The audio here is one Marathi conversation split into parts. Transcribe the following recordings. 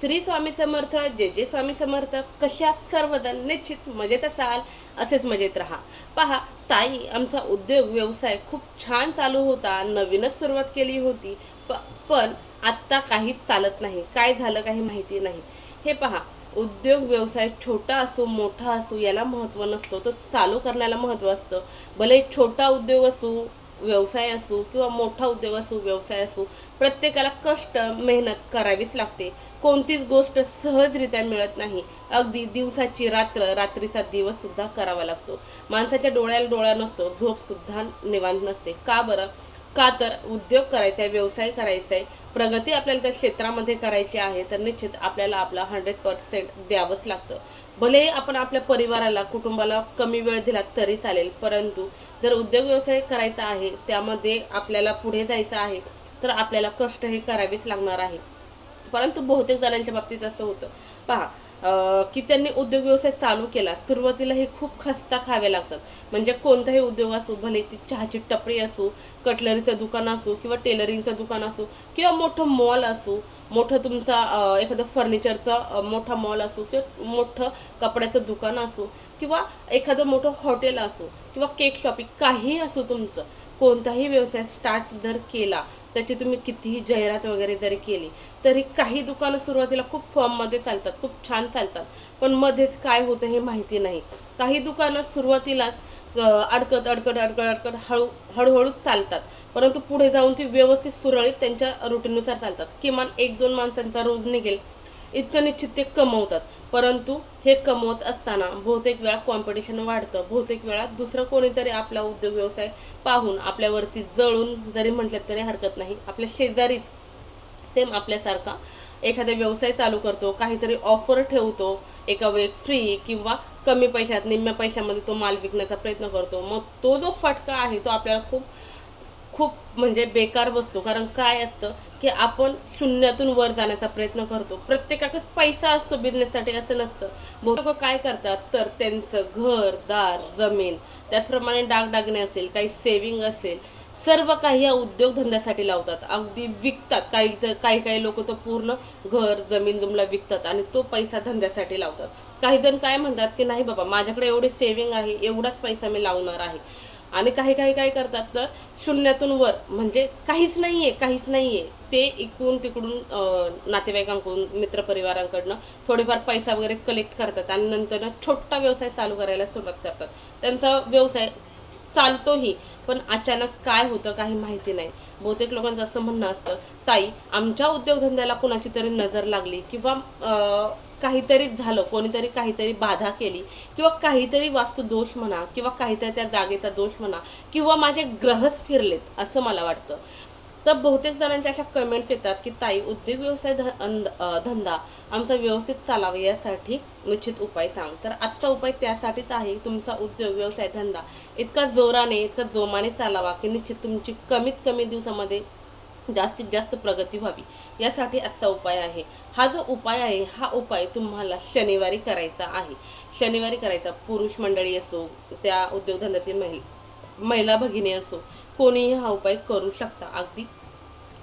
श्री स्वामी समर्थ जे जे स्वामी समर्थ कशा सर्वजण निश्चित मजेत असाल असेच मजेत राहा. पहा ताई आमचा उद्योग व्यवसाय खूप छान चालू होता नवीनच सुरुवात केली होती प- पण आत्ता काहीच चालत नाही. काय झालं काही माहिती नाही. हे पहा उद्योग व्यवसाय छोटा असो मोठा असो याला महत्त्व नसतो. तर चालू करण्याला महत्त्व असतं. भले छोटा उद्योग असो व्यवसाय असो किंवा मोठा उद्योग असो व्यवसाय असो प्रत्येकाला कष्ट मेहनत करावीच लागते. कोणतीच गोष्ट सहजरित्या मिळत नाही. अगदी दिवसाची रात्र रात्रीचा दिवस सुद्धा करावा लागतो. माणसाच्या डोळ्याला डोळा नसतो झोप सुद्धा निवांत नसते. का बरं? का तर उद्योग करायचा आहे व्यवसाय करायचा आहे प्रगती आपल्याला त्या क्षेत्रामध्ये करायची आहे तर निश्चित आपल्याला आपला हंड्रेड पर्सेंट द्यावंच लागतं. भले आपण आपल्या परिवाराला कुटुंबाला कमी वेळ दिला तरी चालेल परंतु जर उद्योग व्यवसाय करायचा आहे त्यामध्ये आपल्याला पुढे जायचं आहे तर आपल्याला कष्ट हे करावेच लागणार आहे. परंतु बहुतेक जणांच्या बाबतीत असं होतं. पहा की त्यांनी उद्योग व्यवसाय चालू केला. सुरुवातीला हे खूप खस्ता खावे लागतात. म्हणजे कोणताही उद्योग असो भले ती चहाची टपरी असो कटलरीचं दुकान असो किंवा टेलरिंगचं दुकान असो किंवा मोठं मॉल असो मोठं तुमचा एखादं फर्निचरचा मोठा मॉल असो किंवा मोठं कपड्याचं दुकान असो किंवा एखादं मोठं हॉटेल असो किंवा केक शॉपिंग काहीही असो तुमचं कोणताही व्यवसाय स्टार्ट जर केला त्याची तुम्ही कितीही जाहिरात वगैरे जरी केली तरी काही दुकानं सुरुवातीला खूप फॉर्ममध्ये चालतात खूप छान चालतात. पण मध्येच काय होतं हे माहिती नाही. काही दुकानं सुरुवातीलाच अडकत अडकत अडकत अडकत हळू हळूहळूच चालतात. परंतु पुढे जाऊन ती व्यवस्थित सुरळीत त्यांच्या रुटीननुसार चालतात. किमान एक दोन माणसांचा रोज निघेल इतकं निश्चित ते कमवतात. परंतु हे कमवत असताना बहुतेक वेळा कॉम्पिटिशन वाढतं. बहुतेक वेळा दुसरं कोणीतरी आपला उद्योग व्यवसाय पाहून आपल्यावरती जळून जरी म्हटलं तरी हरकत नाही. आपल्या शेजारीच सेम आपल्यासारखा एखादा व्यवसाय चालू करतो काहीतरी ऑफर ठेवतो एका वेळेत फ्री किंवा कमी पैशात निम्म्या पैशामध्ये तो माल विकण्याचा प्रयत्न करतो. मग तो जो फटका आहे तो आपल्याला खूप खूप म्हणजे बेकार बसतो कारण काय असतं की आपण शून्यातून वर जाण्याचा प्रयत्न करतो. प्रत्येकाकच पैसा असतो बिझनेससाठी असं नसतं. बहुतेक काय करतात? तर त्यांचं घर दार जमीन त्याचप्रमाणे डागडागणे असेल काही सेविंग असेल सर्व काही या उद्योगधंद्यासाठी लावतात. अगदी विकतात. काही काही काही लोक तर पूर्ण घर जमीन जुमला विकतात आणि तो पैसा धंद्यासाठी लावतात. काही जण काय म्हणतात की नाही बाबा माझ्याकडे एवढी सेविंग आहे एवढाच पैसा मी लावणार आहे. आणि काही काही काय करतात तर शून्यातून वर म्हणजे काहीच नाही आहे काहीच नाही आहे ते इकडून तिकडून नातेवाईकांकडून मित्रपरिवारांकडनं थोडेफार पैसा वगैरे कलेक्ट करतात आणि नंतर ना छोटा व्यवसाय चालू करायला सुरुवात करतात. त्यांचा व्यवसाय चालतोही पण अचानक काय होतं काही माहिती नाही. बहुतेक लोकांचं असं म्हणणं असतं ताई आमच्या उद्योगधंद्याला कोणाची तरी नजर लागली किंवा काहीतरी झालं कोणीतरी काहीतरी बाधा केली किंवा काहीतरी वास्तू दोष म्हणा किंवा काहीतरी त्या जागेचा दोष म्हणा किंवा माझे ग्रहच फिरलेत असं मला वाटतं. तर बहुतेक जणांच्या अशा कमेंट्स येतात की ताई उद्योग व्यवसाय धंदा आमचा व्यवस्थित चालावा यासाठी निश्चित उपाय सांग. तर आजचा उपाय त्यासाठीच आहे तुमचा उद्योग व्यवसाय धंदा इतका जोराने इतका जोमाने चालावा की निश्चित तुमची कमीत कमी दिवसामध्ये जास्तीत जास्त प्रगती व्हावी. यासाठी आजचा उपाय आहे. हा जो उपाय आहे हा उपाय तुम्हाला शनिवारी करायचा आहे. शनिवारी करायचा. पुरुष मंडळी असो त्या उद्योगधंद्यातील महिला महिला भगिनी असो कोणीही हा उपाय करू शकता. अगदी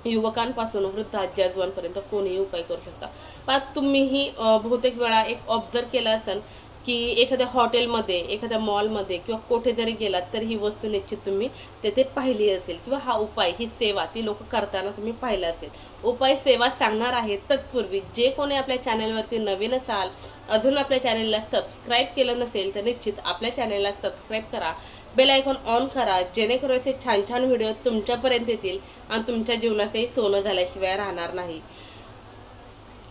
युवकांपासून वृद्ध आजी आजोबांपर्यंत कोणीही उपाय करू शकता. पण तुम्हीही बहुतेक वेळा एक ऑब्झर्व केला असेल की एखाद्या हॉटेलमध्ये एखाद्या मॉलमध्ये किंवा कुठे जरी गेलात तर ही वस्तू निश्चित तुम्ही तेथे पाहिली असेल. किंवा हा उपाय ही सेवा ती लोक करताना तुम्ही पाहिलं असेल. उपाय सेवा सांगणार आहे तत्पूर्वी. जे कोणी आपल्या चॅनलवरती नवीन असाल अजून आपल्या चॅनलला सबस्क्राईब केलं नसेल तर निश्चित आपल्या चॅनलला सबस्क्राईब करा. बेल आयकॉन ऑन करा जेणेकरून असे छान छान व्हिडिओ तुमच्यापर्यंत येतील आणि तुमच्या जीवनाचंही सोनं झाल्याशिवाय राहणार नाही.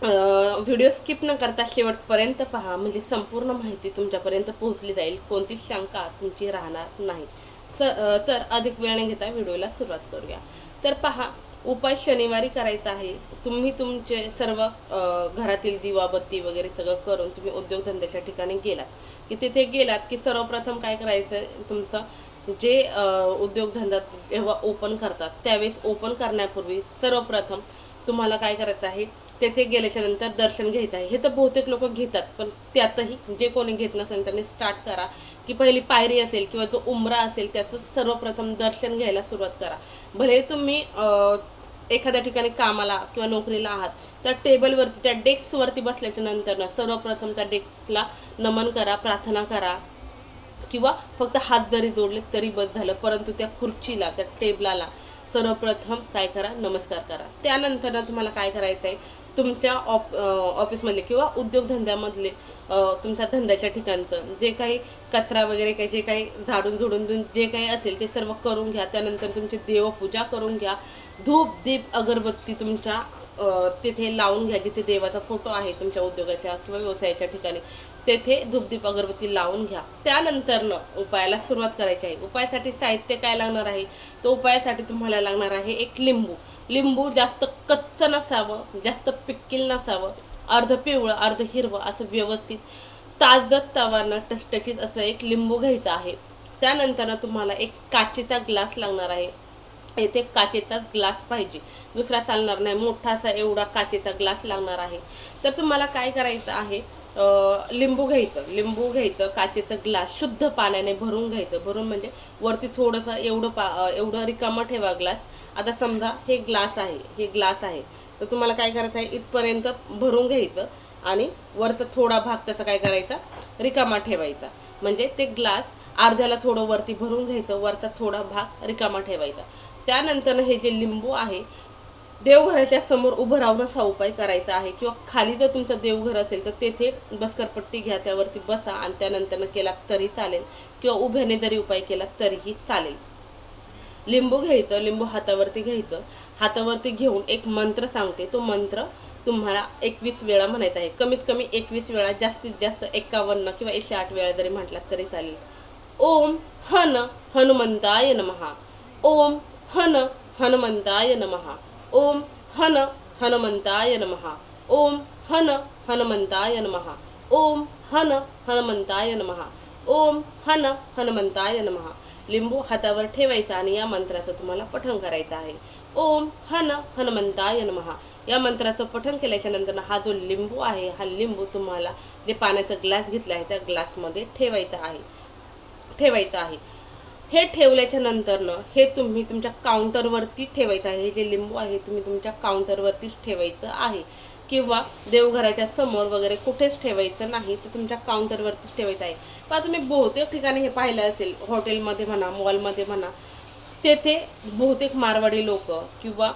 व्हिडिओ स्किप न करता शेवटपर्यंत पहा. म्हणजे संपूर्ण माहिती तुमच्यापर्यंत पोहोचली जाईल. कोणतीच शंका तुमची राहणार नाही. स तर अधिक वेळ न घेता व्हिडिओला सुरुवात करूया. तर पहा उपाय शनिवारी करायचा आहे. तुम्ही तुमचे सर्व घरातील दिवाबत्ती वगैरे सगळं करून तुम्ही उद्योगधंद्याच्या ठिकाणी गेलात. की तिथे गेलात की सर्वप्रथम काय करायचं? तुमचं जे उद्योगधंदा जेव्हा ओपन करतात त्यावेळेस ओपन करण्यापूर्वी सर्वप्रथम तुम्हाला काय करायचं आहे? तेथे गेल्याच्यानंतर दर्शन घ्यायचं आहे. हे तर बहुतेक लोक घेतात पण त्यातही जे कोणी घेत नसेल त्यांनी स्टार्ट करा. की पहिली पायरी असेल किंवा जो उमरा असेल त्याचं सर्वप्रथम दर्शन घ्यायला सुरुवात करा. भले तुम्ही एखाद्या ठिकाणी कामाला किंवा नोकरीला आहात त्या टेबलवरती त्या डेस्कवरती बसल्याच्या नंतर सर्वप्रथम त्या डेस्कला नमन करा प्रार्थना करा. किंवा फक्त हात जरी जोडले तरी बस झालं परंतु त्या खुर्चीला त्या टेबलाला सर्वप्रथम काय करा? नमस्कार करा. त्यानंतर ना तुम्हाला काय करायचं आहे तुमच्या ऑफ ऑफिसमधले किंवा उद्योगधंद्यामधले तुमच्या धंद्याच्या ठिकाणचं. जे काही कचरा वगैरे काही जे काही झाडून झुडून जे काही असेल ते सर्व करून घ्या. त्यानंतर तुमची देवपूजा करून घ्या. धूप दीप अगरबत्ती तुमच्या तिथे लावून घ्या जिथे देवाचा फोटो आहे तुमच्या उद्योगाच्या किंवा व्यवसायाच्या ठिकाणी. तेथे धूपदीप अगरबत्ती लावून घ्या. त्यानंतरनं उपायाला सुरुवात करायची आहे. उपायासाठी साहित्य काय लागणार आहे? तो उपायासाठी तुम्हाला लागणार आहे एक लिंबू. लिंबू जास्त कच्चं नसावं जास्त पिक्कील नसावं अर्ध पिवळं अर्ध हिरवं असं व्यवस्थित ताजत तवानं टचटचीत असं एक लिंबू घ्यायचं आहे. त्यानंतरनं तुम्हाला एक काचेचा ग्लास लागणार आहे. येथे काचेचाच ग्लास पाहिजे. दुसरा चालणार नाही. मोठा असा एवढा काचेचा ग्लास लागणार आहे. तर तुम्हाला काय करायचं आहे? लिंबू घ्यायचं. लिंबू घ्यायचं काचेचं ग्लास शुद्ध पाण्याने भरून घ्यायचं. भरून म्हणजे वरती थोडंसं एवढं पा एवढं रिकामं ठेवा ग्लास. आता समजा हे ग्लास आहे हे ग्लास आहे. तर तुम्हाला काय करायचं आहे? इथपर्यंत भरून घ्यायचं आणि वरचा थोडा भाग त्याचा काय करायचा? रिकामा ठेवायचा. म्हणजे ते ग्लास अर्ध्याला थोडं वरती भरून घ्यायचं वरचा थोडा भाग रिकामा ठेवायचा. त्यानंतर हे जे लिंबू आहे देवघराच्या समोर उभं राहूनच हा उपाय करायचा आहे. किंवा खाली जर तुमचं देवघर असेल तर तेथे बसकरपट्टी घ्या त्यावरती बसा आणि त्यानंतरनं केला तरी चालेल. किंवा उभ्याने जरी उपाय केला तरीही चालेल. लिंबू घ्यायचं लिंबू हातावरती घ्यायचं. हातावरती घेऊन एक मंत्र सांगते. तो मंत्र तुम्हाला एकवीस वेळा म्हणायचा आहे. कमीत कमी एकवीस वेळा जास्तीत जास्त एकावन्न किंवा एकशे आठ वेळा जरी म्हटला तरी चालेल. ओम हन हनुमंताय नमहा. ओम हन हनुमंताय नमहा. ओम हन हनुमंताय नमहा ओम हन हनुमंताय नमहा ओम हन हनुमंताय नमहा ओम हन हनुमंताय नमहा लिंबू हातावर ठेवायचा आणि या मंत्राचं तुम्हाला पठण करायचं आहे. ओम हन हनुमंताय नमहा या मंत्राचं पठण केल्याच्यानंतर हा जो लिंबू आहे हा लिंबू तुम्हाला जे पाण्याचा ग्लास घेतला आहे त्या ग्लासमध्ये ठेवायचा आहे. ठेवायचं आहे. हे ठेवल्याच्या नंतरनं हे तुम्ही तुमच्या काउंटरवरती ठेवायचं आहे. हे जे लिंबू आहे तुम्ही तुमच्या काउंटरवरतीच ठेवायचं आहे. किंवा देवघराच्या समोर वगैरे कुठेच ठेवायचं नाही तर तुमच्या काउंटरवरतीच ठेवायचं आहे. पण तुम्ही बहुतेक ठिकाणी हे पाहिलं असेल हॉटेलमध्ये म्हणा मॉलमध्ये म्हणा तेथे बहुतेक मारवाडी लोक किंवा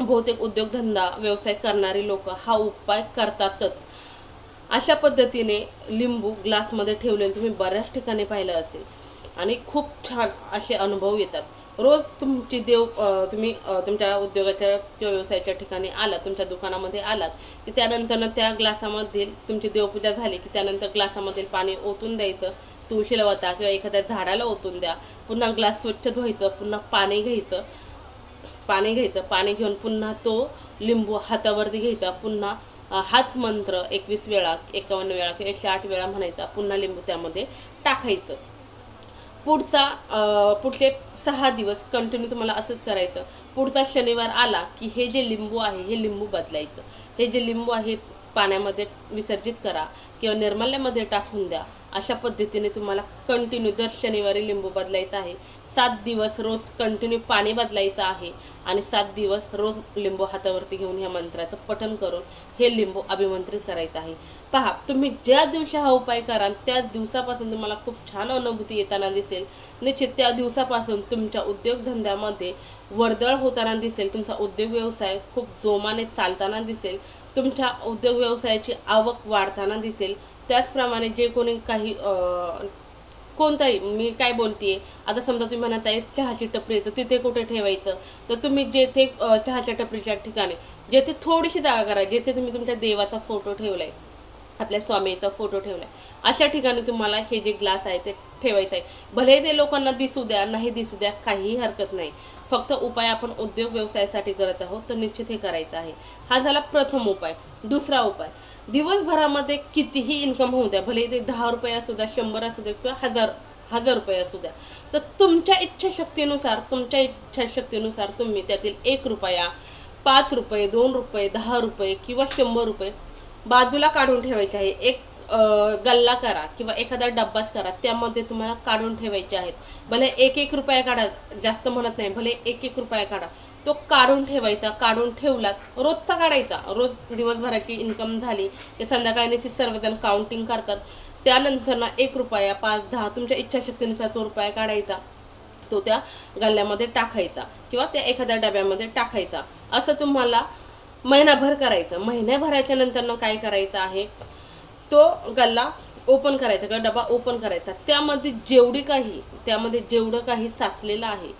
बहुतेक उद्योगधंदा व्यवसाय करणारी लोक हा उपाय करतातच. अशा पद्धतीने लिंबू ग्लासमध्ये ठेवलेलं तुम्ही बऱ्याच ठिकाणी पाहिलं असेल. आणि खूप छान असे अनुभव येतात. रोज तुमची देव तुम्ही तुमच्या उद्योगाच्या किंवा व्यवसायाच्या ठिकाणी आलात तुमच्या दुकानामध्ये आलात की त्यानंतरनं त्या ग्लासामध्ये तुमची देवपूजा झाली की त्यानंतर ग्लासामधील पाणी ओतून द्यायचं तुळशीला वता किंवा एखाद्या झाडाला ओतून द्या पुन्हा ग्लास स्वच्छ धुवायचं पुन्हा पाणी घ्यायचं पाणी घ्यायचं पाणी घेऊन पुन्हा तो लिंबू हातावरती घ्यायचा पुन्हा हाच मंत्र एकवीस वेळा एकावन्न वेळा किंवा एकशे आठ वेळा म्हणायचा पुन्हा लिंबू त्यामध्ये टाकायचं. पुढचा पुढचे सहा दिवस कंटिन्यू तुम्हाला असंच करायचं. पुढचा शनिवार आला की हे जे लिंबू आहे हे लिंबू बदलायचं. हे जे लिंबू आहे पाण्यामध्ये विसर्जित करा किंवा निर्माल्यामध्ये टाकून द्या. अशा पद्धतीने तुम्हाला कंटिन्यू दर शनिवारी लिंबू बदलायचा आहे. सात दिवस रोज कंटिन्यू पाणी बदलायचं आहे आणि सात दिवस रोज लिंबू हातावरती घेऊन ह्या मंत्राचं पठण करून हे लिंबू अभिमंत्रित करायचं आहे. पहा तुम्ही ज्या दिवशी हा उपाय कराल त्याच दिवसापासून तुम्हाला खूप छान अनुभूती येताना दिसेल. निश्चित त्या दिवसापासून तुमच्या उद्योगधंद्यामध्ये वर्दळ होताना दिसेल तुमचा उद्योग व्यवसाय खूप जोमाने चालताना दिसेल तुमच्या उद्योग व्यवसायाची आवक वाढताना दिसेल. त्याचप्रमाणे जे कोणी काही कोणताही मी काय बोलतेय आता समजा तुम्ही म्हणत आहे चहाची टपरी तर तिथे कुठे ठेवायचं? तर तुम्ही जेथे चहाच्या टपरीच्या ठिकाणी जेथे थोडीशी जागा करा जेथे तुम्ही तुमच्या देवाचा फोटो ठेवलाय आपल्या स्वामीचा फोटो ठेवलाय. अशा ठिकाणी तुम्हाला हे जे ग्लास आहे ते ठेवायचं आहे. भले ते लोकांना दिसू द्या नाही दिसू द्या काहीही हरकत नाही. फक्त उपाय आपण उद्योग व्यवसायासाठी करत आहोत तर निश्चित हे करायचं आहे. हा झाला प्रथम उपाय. दुसरा उपाय. दिवसभरामध्ये कितीही इन्कम होऊ द्या भले ते दहा रुपये असू द्या शंभर असू द्या किंवा हजार हजार रुपये असू द्या तर तुमच्या इच्छाशक्तीनुसार तुमच्या इच्छाशक्तीनुसार तुम्ही त्यातील एक रुपया पाच रुपये दोन रुपये दहा रुपये किंवा शंभर रुपये बाजूला काढून ठेवायचे आहे. एक गल्ला करा किंवा एखादा डब्बाच करा त्यामध्ये तुम्हाला काढून ठेवायचे आहेत. भले एक एक रुपया काढा जास्त म्हणत नाही भले एक एक रुपया काढा. तो काढून ठेवायचा काढून ठेवलात रोजचा काढायचा. रोज दिवसभराची इन्कम झाली ते संध्याकाळी ती सर्वजण काउंटिंग करतात. त्यानंतर ना एक रुपया पाच दहा तुमच्या इच्छाशक्तीनुसार तो रुपया काढायचा. तो त्या गल्ल्यामध्ये टाकायचा किंवा त्या एखाद्या डब्यामध्ये टाकायचा. असं तुम्हाला महिनाभर करायचं. महिन्याभराच्या नंतर काय करायचं आहे? तो गल्ला ओपन करायचा किंवा डबा ओपन करायचा. त्यामध्ये जेवढी काही त्यामध्ये जेवढं काही साचलेलं आहे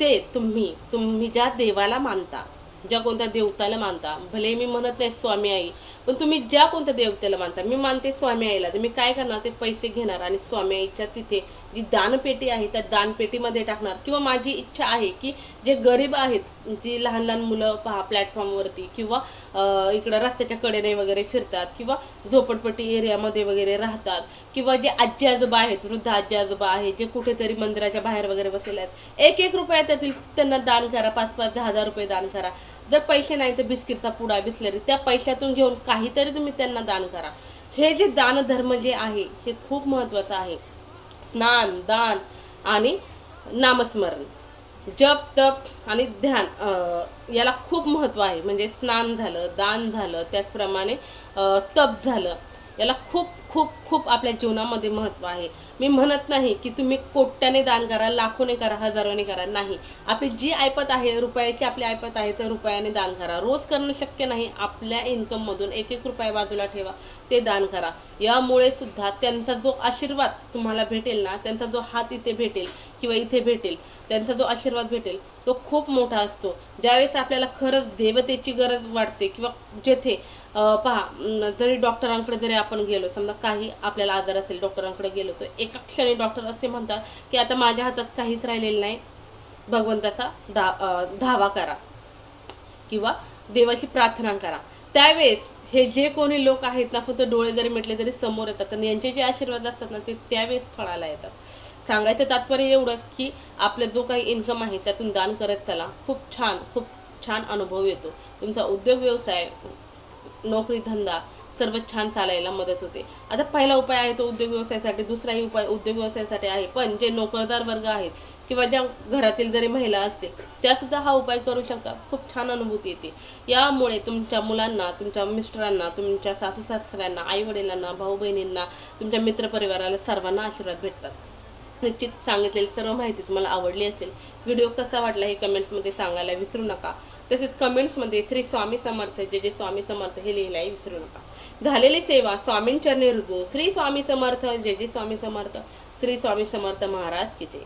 ते तुम्ही तुम्ही ज्या देवाला मानता ज्या कोणत्या देवताला मानता भले मी म्हणत नाही स्वामी आई पण तुम्ही ज्या कोणत्या देवतेला मानता मी मानते स्वामी आईला. तर मी काय करणार? ते पैसे घेणार आणि स्वामी आईच्या तिथे जी दानपेटी आहे त्या दानपेटीमध्ये टाकणार. किंवा माझी इच्छा आहे की जे गरीब आहेत जी लहान लहान मुलं पहा प्लॅटफॉर्मवरती किंवा अं, इकडं रस्त्याच्या कडेने वगैरे फिरतात किंवा झोपडपट्टी एरियामध्ये वगैरे राहतात किंवा जे आजी आजोबा आहेत वृद्ध आजी आजोबा आहेत जे कुठेतरी मंदिराच्या बाहेर वगैरे बसलेले आहेत एक एक रुपया त्यातील त्यांना दान करा पाच पाच दहा हजार रुपये दान करा. जर पैसे नाही तर बिस्किटचा पुडा बिसलरी त्या पैशातून घेऊन काहीतरी तुम्ही त्यांना दान करा. हे जे दानधर्म जे आहे हे खूप महत्त्वाचं आहे. स्नान दान आणि नामस्मरण जप तप आणि ध्यान याला खूप महत्त्व आहे. म्हणजे स्नान झालं दान झालं त्याचप्रमाणे तप झालं. याला खूप खूप खूप आपल्या जीवनामध्ये महत्त्व आहे. मी म्हणत नाही की तुम्ही कोट्याने दान करा लाखोने करा हजारोने करा नाही. आपली जी ऐपत आहे रुपयाची आपली ऐपत आहे तर रुपयाने दान करा. रोज करणं शक्य नाही. आपल्या इन्कममधून एक एक रुपया बाजूला ठेवा ते दान करा. यामुळे सुद्धा त्यांचा जो आशीर्वाद तुम्हाला भेटेल ना त्यांचा जो हात इथे भेटेल किंवा इथे भेटेल त्यांचा जो आशीर्वाद भेटेल तो खूप मोठा असतो. ज्यावेळेस आपल्याला खरंच देवतेची गरज वाटते किंवा जेथे पहा जरी डॉक्टरांकडे जरी आपण गेलो समजा काही आपल्याला आजार असेल डॉक्टरांकडे गेलो तर एका क्षणी डॉक्टर असे म्हणतात की आता माझ्या हातात काहीच राहिलेलं नाही. भगवंताचा धा धावा करा किंवा देवाची प्रार्थना करा. त्यावेळेस हे जे कोणी लोक आहेत ना फक्त डोळे जरी मिटले तरी समोर येतात. आणि यांचे जे आशीर्वाद असतात ना ते त्यावेळेस फळाला येतात. सांगायचं तात्पर्य एवढंच की आपला जो काही इन्कम आहे त्यातून दान करत चला. खूप छान खूप छान अनुभव येतो. तुमचा उद्योग व्यवसाय नोकरी धंदा सर्व छान चालायला मदत होते. आता पहिला उपाय आहे तो उद्योग व्यवसायासाठी दुसराही उपाय उद्योग व्यवसायासाठी आहे. पण जे नोकरदार वर्ग आहेत किंवा ज्या घरातील जरी महिला असतील त्यासुद्धा हा उपाय करू शकतात. खूप छान अनुभूती येते. यामुळे तुमच्या मुलांना तुमच्या मिस्टरांना तुमच्या सासू सासऱ्यांना आई वडिलांना भाऊ बहिणींना तुमच्या मित्रपरिवाराला सर्वांना आशीर्वाद भेटतात. निश्चित सांगितलेली सर्व माहिती तुम्हाला आवडली असेल. व्हिडिओ कसा वाटला हे कमेंट्समध्ये सांगायला विसरू नका. तसेच कमेंट्समध्ये श्री स्वामी समर्थ जे जे स्वामी समर्थ हे लिहिलाही विसरू नका. झालेली सेवा स्वामींचरणी रुजू. श्री स्वामी समर्थ जे जे स्वामी समर्थ श्री स्वामी समर्थ महाराज की जय.